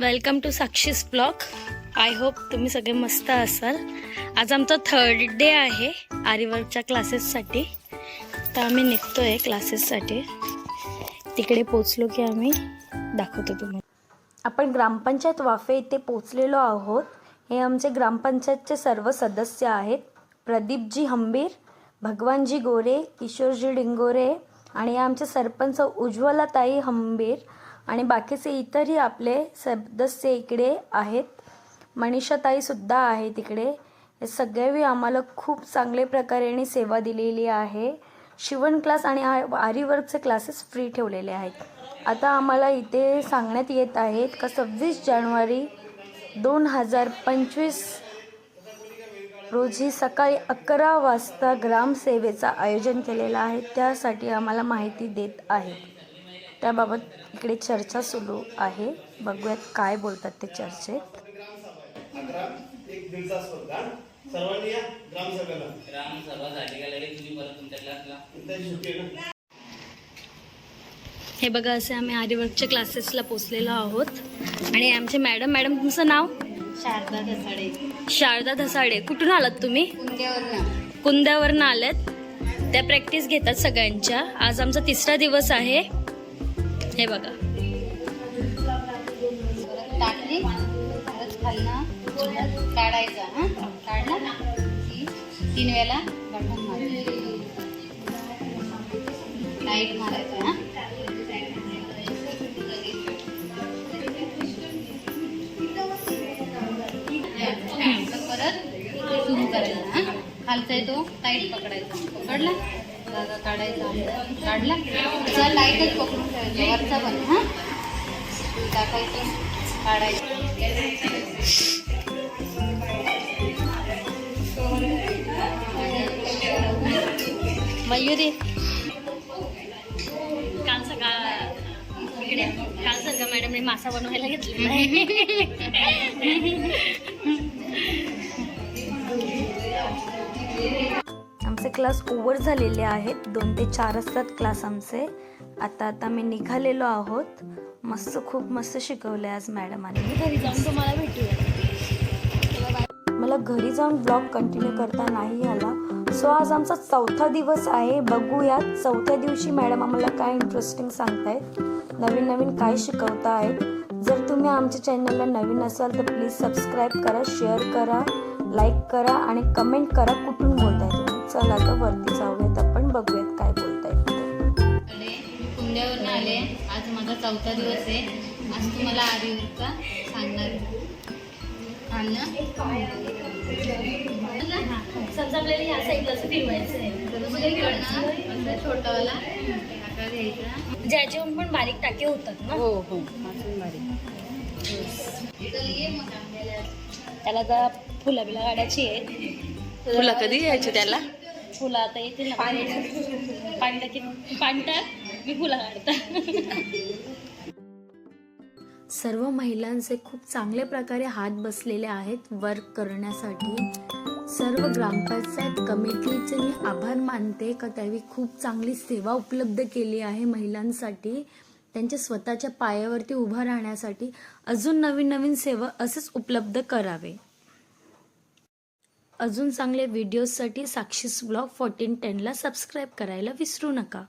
Welcome to Sakshi's blog. I hope तुम्ही सगळे मस्त असाल. आज आमचा थर्ड डे आहे आरीवर्कच्या क्लासेससाठी तर आम्ही निघतो आहे क्लासेससाठी तिकडे पोचलो की आम्ही दाखवतो तुम्हाला. आपण ग्रामपंचायत वाफे इथे पोचलेलो आहोत. हे आमचे ग्रामपंचायतचे सर्व सदस्य आहेत. प्रदीपजी हंबीर भगवानजी गोरे किशोरजी डिंगोरे आणि आमचे सरपंच उज्ज्वलाताई हंबीर. आणि बाकीचे इतरही आपले सदस्य इकडे आहेत. मनीषाताईसुद्धा आहे तिकडे. हे सगळेही आम्हाला खूप चांगल्या प्रकारे आणि सेवा दिलेली आहे. शिवण क्लास आणि आरीवर्कचे क्लासेस फ्री ठेवलेले आहेत. आता आम्हाला इथे सांगण्यात येत आहेत का सव्वीस जानेवारी दोन हजार पंचवीस रोजी सकाळी अकरा वाजता ग्रामसेवेचं आयोजन केलेलं आहे. त्यासाठी आम्हाला माहिती देत आहे. त्याबाबत इकडे चर्चा सुरू आहे. बघूयात काय बोलतात ते चर्चेत. एक दिवसा स्पर्धा सर्वांनी या ग्रामसभेला ग्रामसभा झाली का लगेच तुम्ही परत तुमच्या क्लासला इथे सुट्टी आहे ना हे बघा असे आम्ही आरीवर्कच्या क्लासेसला पोचलेलो आहोत. आणि आमचे मॅडम मॅडम तुमचं नाव? शारदा धसाडे. शारदा धसाडे. कुठून आलात तुम्ही? कुंद्यावरनं. कुंद्यावरनं आल्यात त्या प्रॅक्टिस घेतात सगळ्यांच्या. आज आमचा तिसरा दिवस आहे. हे बघा. परत टाकली. परत खालनं परत काढायचा हा? काढला. तीन वेळेला बटन मारायचं. लाइट मारायचं हा? परत सुरू करायचं हा? खालचा येतो तो टाईट पकडायचा. पकडला? काढायचा काढला? त्याचा टाईटच पकडून ठेवायचा वरचा पण हा? टाकायचं काढायचं. मयुरी. काल सकाळ काल का मॅडमने मासा बनवायला घेतलेला क्लास ओव्हर झालेले आहेत. दोन ते चार असतात क्लास आमचे. आता आता मी निघालेलो आहोत. मस्त खूप मस्त शिकवले आज मॅडमांनी घरी जाऊन तुम्हाला भेटूया. मला घरी जाऊन ब्लॉग कंटिन्यू करता नाही आला. सो आज आमचा चौथा दिवस आहे. बघूयात. चौथ्या दिवशी मॅडम आम्हाला काय इंटरेस्टिंग सांगतायत. नवीन नवीन काय शिकवता आहेत जर तुम्ही आमच्या चॅनलला नवीन असाल तर प्लीज सबस्क्राईब करा शेअर करा लाईक करा आणि कमेंट करा कुठून तुम्ही चला आता वरती जाऊयात आपण बघूयात काय बोलतायत कुंड्यावरनं आले. आज माझा चौथा दिवस आहे. आज तुम्हाला आरीवरचा सांगणार. समजा आपल्याला या साईडला असं फिरवायचं आहे. तर छोटावाला. घ्यायचा. ज्याच्याहून पण बारीक टाके होतात ना. हो हो. पासून बारीक. त्याला आता फुलं बिला काढायची आहे. तुला कधी यायचे त्याला? फुलं आता येतील ना पाणी. टाकी पाणी टाक मी फुलं काढतात सर्व महिलांचे खूप चांगल्या प्रकारे हात बसलेले आहेत वर्क करण्यासाठी. सर्व ग्रामपंचायत कमिटीचे मी आभार मानते का त्यांनी खूप चांगली सेवा उपलब्ध केली आहे महिलांसाठी. त्यांच्या स्वतःच्या पायावरती उभं राहण्यासाठी अजून नवीन नवीन सेवा असेच उपलब्ध करावे. अजून चांगले व्हिडिओजसाठी साक्षीस ब्लॉग फोर्टीन टेनला सबस्क्राईब करायला विसरू नका.